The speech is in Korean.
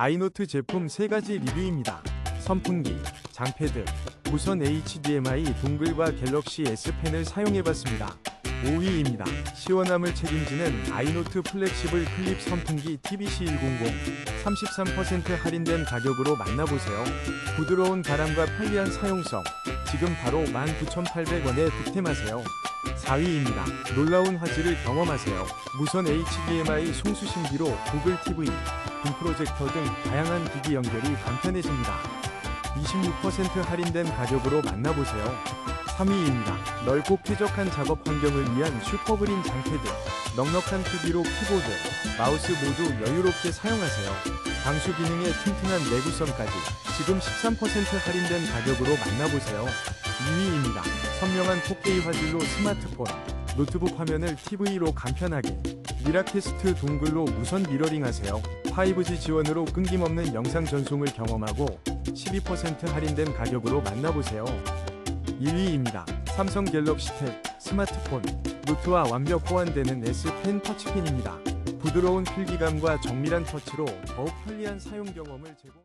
아이노트 제품 3가지 리뷰입니다. 선풍기, 장패드, 무선 HDMI 동글과 갤럭시 S펜을 사용해봤습니다. 5위입니다. 시원함을 책임지는 아이노트 플렉시블 클립 선풍기 TBC100 33% 할인된 가격으로 만나보세요. 부드러운 바람과 편리한 사용성 지금 바로 19,800원에 득템하세요. 4위입니다. 놀라운 화질을 경험하세요. 무선 HDMI 송수신기로 구글 TV, 빔 프로젝터 등 다양한 기기 연결이 간편해집니다. 26% 할인된 가격으로 만나보세요. 3위입니다. 넓고 쾌적한 작업 환경을 위한 슈퍼그린 장패드. 넉넉한 크기로 키보드, 마우스 모두 여유롭게 사용하세요. 방수 기능의 튼튼한 내구성까지 지금 13% 할인된 가격으로 만나보세요. 2위입니다. 선명한 4K 화질로 스마트폰, 노트북 화면을 TV로 간편하게 미라캐스트 동글로 무선 미러링 하세요. 5G 지원으로 끊김없는 영상 전송을 경험하고 12% 할인된 가격으로 만나보세요. 1위입니다. 삼성 갤럭시 탭 스마트폰 노트와 완벽 호환되는 S펜 터치펜입니다. 부드러운 필기감과 정밀한 터치로 더욱 편리한 사용 경험을 제공